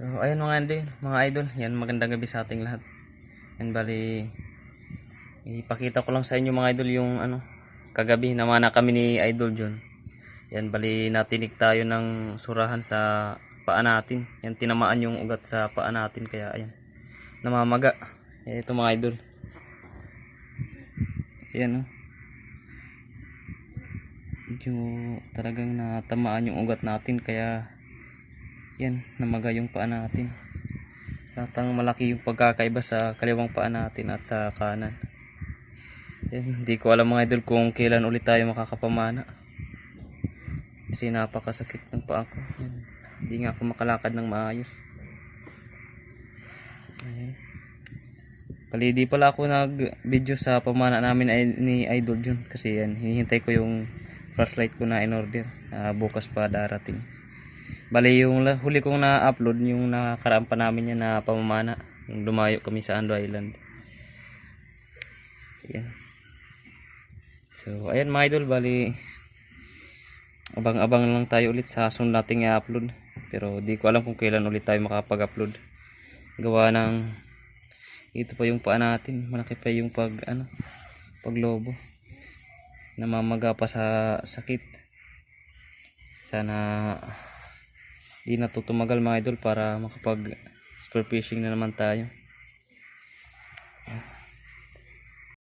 So, ayun mga idol, mga idol, yan magandang gabi sa ating lahat. Yan bali, ipakita ko lang sa inyo mga idol yung ano, kagabi, namana kami ni Idol John. Yan bali, natinig tayo ng surahan sa paa natin. Yan tinamaan yung ugat sa paa natin, kaya ayan, namamaga. Eh, ito mga idol. Yan oh. Medyo talagang natamaan yung ugat natin, kaya yan, namaga yung paa natin. Tatang malaki yung pagkakaiba sa kaliwang paa natin at sa kanan. Yan, hindi ko alam mga idol kung kailan ulit tayo makakapamana. Kasi napakasakit ng paa ko. Yan. Hindi nga ako makalakad ng maayos. Ayan. Bali, di pala ako nag-video sa pamana namin ni Idol Jun. Kasi yan, hinihintay ko yung flashlight ko na in order. Ah, bukas pa darating. Bali, yung huli kong na-upload, yung nakaraan pa namin yan na pamamana. Yung lumayo kami sa Ando Island. Ayan. So, ayan mga idol, bali, abang-abang lang tayo ulit sa sunod nating i-upload. Pero di ko alam kung kailan ulit tayo makapag-upload. Gawa ng, ito pa yung paa natin, malaki pa yung pag, ano, paglobo. Namamaga pa sa sakit. Sana, di na to tumagal mga idol para makapag spear fishing na naman tayo. Ayan.